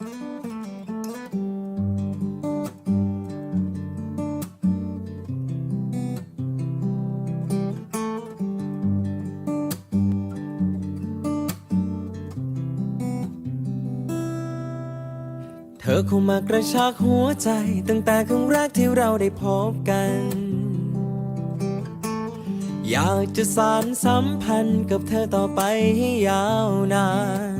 เธอเข้ามากระชากหัวใจ ตั้งแต่ครั้งแรกที่เราได้พบกัน อยากจะสานสัมพันธ์กับเธอต่อไปให้ยาวนาน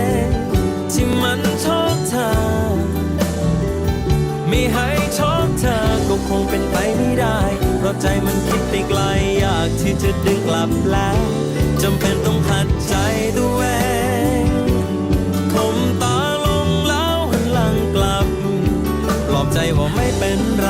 ที่มันชอบเธอไม่ให้ชอบเธอก็คงเป็นไปไม่ได้ เพราะใจมันคิดไปไกลอยากที่จะดึงกลับแล้วจำเป็นต้องขัดใจตัวเองคมตาลงแล้วหันหลังกลับ ปลอบใจว่าไม่เป็นไร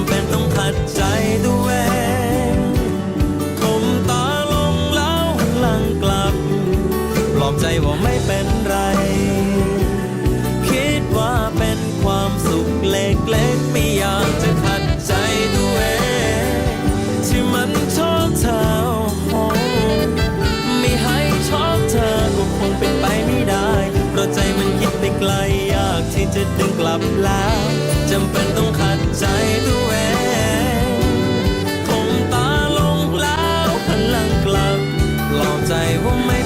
ำเป็นต้องขัดใจตัวเองคมตาลงแล้วหันหลังกลับ ปลอบใจว่าไม่เป็นไร คิดว่าเป็นความสุขเล็กๆไม่อยากจะขัดใจตัวเองที่มันชอบเธอไม่ให้ชอบเธอก็คงเป็นไปไม่ได้เพราะใจมันคิดไปไกลอยากที่จะดึงกลับแล้ว 在我眉。